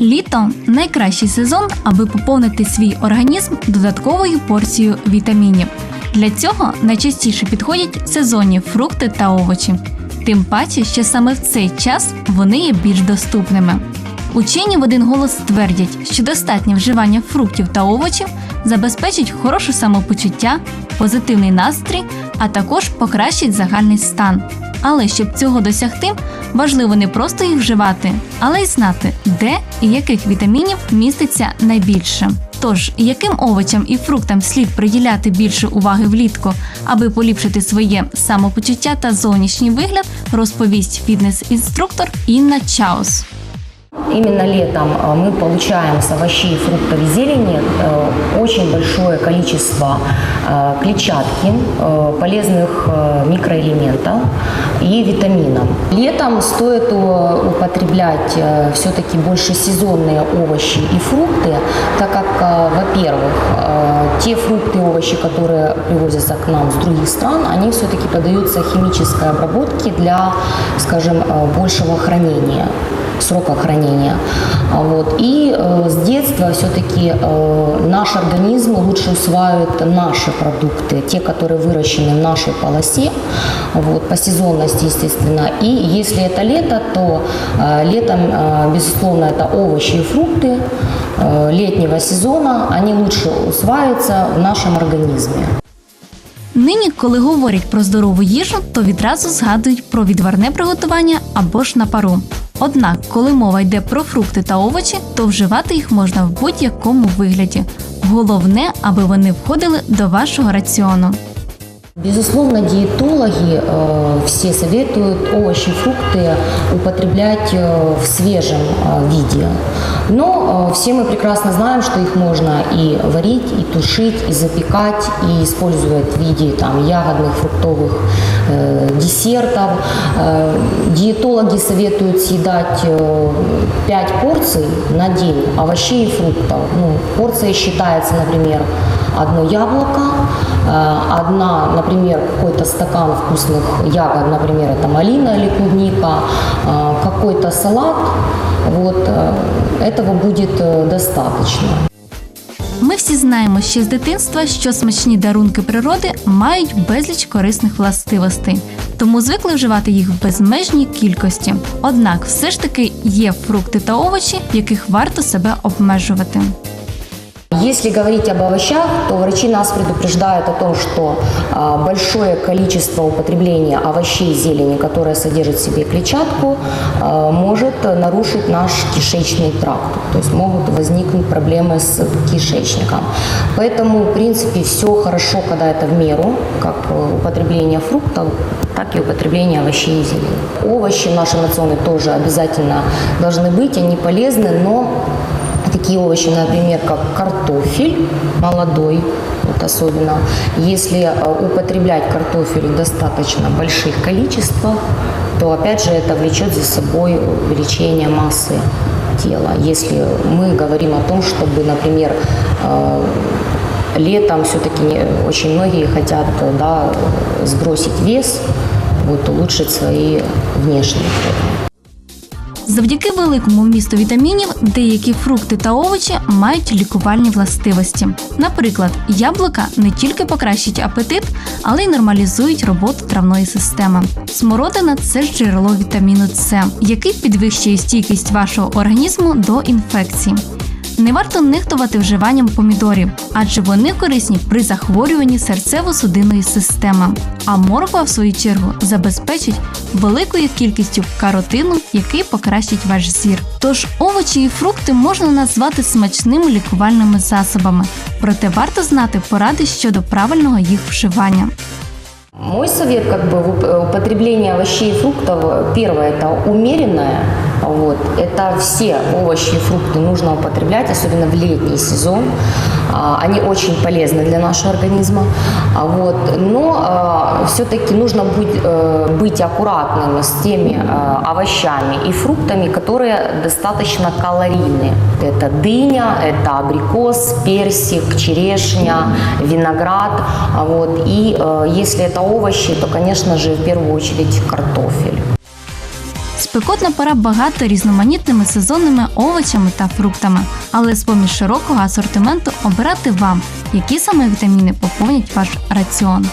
Літо найкращий сезон, аби поповнити свій організм додатковою порцією вітамінів. Для цього найчастіше підходять сезонні фрукти та овочі. Тим паче, що саме в цей час вони є більш доступними. Учені в один голос твердять, що достатнє вживання фруктів та овочів забезпечить хороше самопочуття, позитивний настрій, а також покращить загальний стан. Але щоб цього досягти, важливо не просто їх вживати, але й знати, де і яких вітамінів міститься найбільше. Тож, яким овочам і фруктам слід приділяти більше уваги влітку, аби поліпшити своє самопочуття та зовнішній вигляд, розповість фітнес-інструктор Інна Чаус. Именно летом э, мы получаем с овощей, фруктов и зелени э, очень большое количество э, клетчатки, полезных микроэлементов и витаминов. Летом стоит употреблять все-таки больше сезонные овощи и фрукты, так как, во-первых, те фрукты и овощи, которые привозятся к нам с других стран, они все-таки поддаются химической обработке для, скажем, большего хранения срока хранения. А Вот. И э, с детства все-таки э, наш организм лучше усваивает наши продукты, те, которые выращены в нашей полосе, вот, по сезонности, естественно. И если это лето, то э, летом, э, безусловно, это овощи и фрукты э, летнего сезона, они лучше усваиваются в нашем организме. Нині, коли говорять про здорову їжу, то відразу згадують про відварне приготування або ж на пару. Однак, коли мова йде про фрукти та овочі, то вживати їх можна в будь-якому вигляді. Головне, аби вони входили до вашого раціону. Безусловно, диетологи э, все советуют овощи, фрукты употреблять э, в свежем э, виде. Но э, все мы прекрасно знаем, что их можно и варить, и тушить, и запекать, и использовать в виде там, ягодных, фруктовых э, десертов. Э, диетологи советуют съедать э, 5 порций на день овощей и фруктов. Ну, порция считается, например, одно яблоко, э, одна, например, какой-то стакан вкусных ягод, например, это малина или клубника, э, какой-то салат, вот, э, этого будет э, достаточно. Ми всі знаємо ще з дитинства, що смачні дарунки природи мають безліч корисних властивостей, тому звикли вживати їх в безмежній кількості. Однак, все ж таки є фрукти та овочі, в яких варто себе обмежувати. Если говорить об овощах, то врачи нас предупреждают о том, что а, большое количество употребления овощей и зелени, которая содержит в себе клетчатку, а, может нарушить наш кишечный тракт. То есть могут возникнуть проблемы с кишечником. Поэтому, в принципе, все хорошо, когда это в меру, как э, употребление фруктов, так и употребление овощей и зелени. Овощи в нашем рационе тоже обязательно должны быть, они полезны, но Такие овощи, например, как картофель молодой, вот особенно. Если э, употреблять картофель в достаточно больших количествах, то опять же это влечет за собой увеличение массы тела. Если мы говорим о том, чтобы, например, э, летом все-таки очень многие хотят да, сбросить вес, вот, улучшить свои внешние формы. Завдяки великому вмісту вітамінів деякі фрукти та овочі мають лікувальні властивості. Наприклад, яблука не тільки покращать апетит, але й нормалізують роботу травної системи. Смородина це джерело вітаміну С, який підвищує стійкість вашого організму до інфекцій. Не варто нехтувати вживанням помідорів, адже вони корисні при захворюванні серцево-судинної системи. А морква, в свою чергу, забезпечить великою кількістю каротину, який покращить ваш зір. Тож овочі і фрукти можна назвати смачними лікувальними засобами, проте варто знати поради щодо правильного їх вживання. Мой совет как бы употребление овощей и фруктов, первое это умеренное, вот, это все овощи и фрукты нужно употреблять, особенно в летний сезон, А, они очень полезны для нашего организма, А вот, но все-таки нужно быть, э, быть аккуратными с теми э, овощами и фруктами, которые достаточно калорийны. Это дыня, это абрикос, персик, черешня, виноград. А Вот. И э, если это овощи, то, конечно же, в первую очередь картофель. Спекотна пора багато різноманітними сезонними овочами та фруктами, але з поміж широкого асортименту обирати вам, які саме вітаміни поповнять ваш раціон.